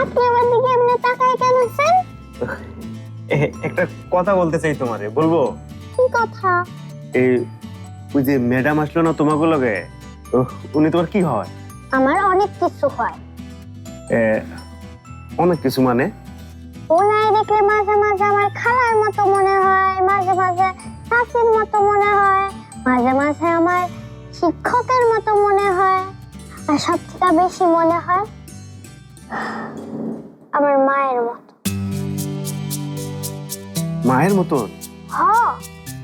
আপনি আমার দিকে এমনি তাকাই কেন স্যার? একটা কথা বলতে চাই তোমারে বলব? কি কথা? এই ওই যে ম্যাডাম আসলো না তোমাকে লগে? উনি তোমার কি হয়? আমার অনেক কিছু হয়। অনেক কিছু মানে? ওনায় দেখলে মাঝে মাঝে আমার খালার মতো মনে হয় মাঝে মাঝে শাশুর মতো মনে হয় মাঝে মাঝে আমার শিক্ষকের মতো মনে হয় আর সব থেকে বেশি মনে হয় আমার মায়ের মতো। মায়ের মতন হ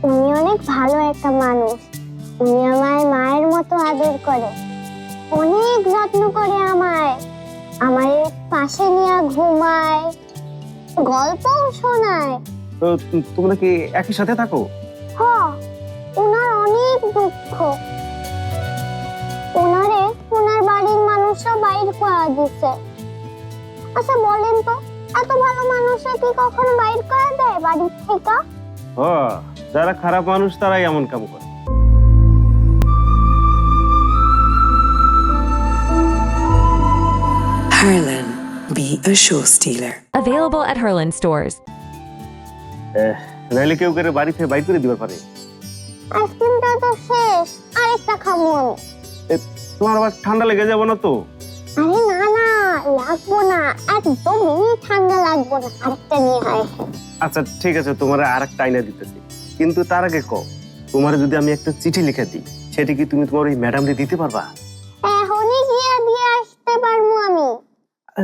উনি অনেক ভালো একটা মানুষ। উনি আমায় মায়ের মতো আদর করে। অনেক যত্ন করে আমায়। আমার পাশে নিয়ে ঘুমায় গল্পও শোনায়। তো তোমরা কি একই সাথে থাকো? হ ওনার অনেক দুঃখ। ওনারে ওনার বাড়ির মানুষরা বাইর করে দিছে। আচ্ছা বলেন তো এত ভালো মানুষে কি কখনো বাইর করে দেয় বাড়ির থেকে? হ যারা খারাপ মানুষ তারাই এমন কাম করে। Harlan, be a show stealer. Available at Herland stores. এ, নাইলে কেউ করে বাড়ি থেকে বাইর করে দিবার পারে। আইসক্রিমটা তো শেষ আরেকটা খাব তোমার আবার ঠান্ডা লেগে যাব না তো? আরে লাগবো না একদমই ঠান্ডা লাগবো না। আরেকটা নিয়ে আচ্ছা ঠিক আছে তোমার আর একটা আইনা দিতেছি। কিন্তু তার আগে কও তোমার যদি আমি একটা চিঠি লিখে দিই সেটা কি তুমি তোমার ওই ম্যাডামকে দিতে পারবা? এখনই গিয়ে দিয়ে আসতে পারব আমি।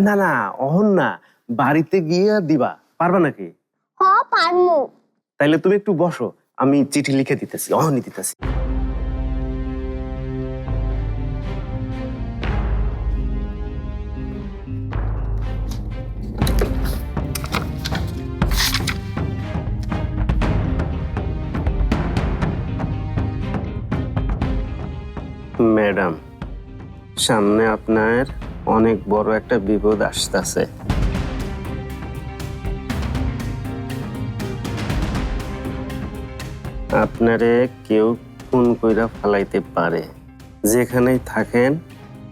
না না অহন না বাড়িতে গিয়ে দিবা। পারবা নাকি? হ পারমু তাইলে তুমি একটু বসো আমি চিঠি লিখে দিতেছি অহনই দিতেছি। ম্যাডাম, সামনে আপনার অনেক বড় একটা বিপদ আসতেছে। আপনারে কেউ খুন কইরা ফালাইতে পারে। যেখানেই থাকেন,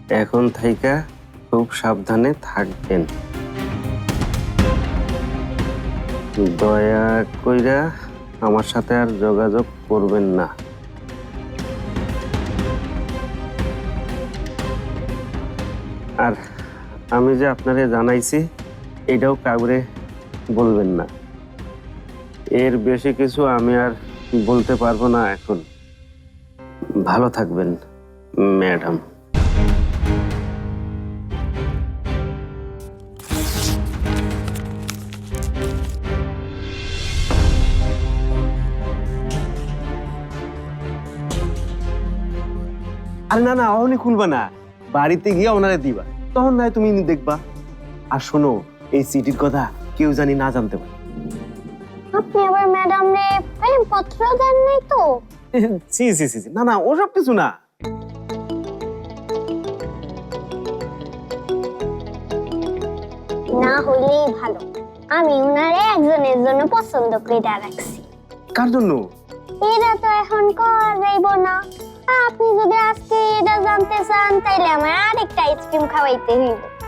এখন থাইকা খুব সাবধানে থাকবেন। দয়া কইরা আমার সাথে আর যোগাযোগ করবেন না। আর আমি যে আপনারে জানাইছি, এটাও কাউরে বলবেন না। এর বেশি কিছু আমি আর বলতে পারব না এখন। ভালো থাকবেন, ম্যাডাম। আরে না না, অহনি খুলবে না। বাড়িতে গিয়ে ওনারে দিবা। তখন নয় তুমি দেখবা। আর শোনো এই সিটির কথা কেউ জানি না জানতে পারে। আপনি আবার ম্যাডাম রে প্রেম পত্র দেন নাই তো? সি সি সি। না না ওসব কিছু না। না হইলেই ভালো। আমি উনারে একজনের জন্য পছন্দ করে রাখছি। কার জন্য? এটা তো এখন করা যাইব না। আর আপনি যদি আজকে এটা জানতে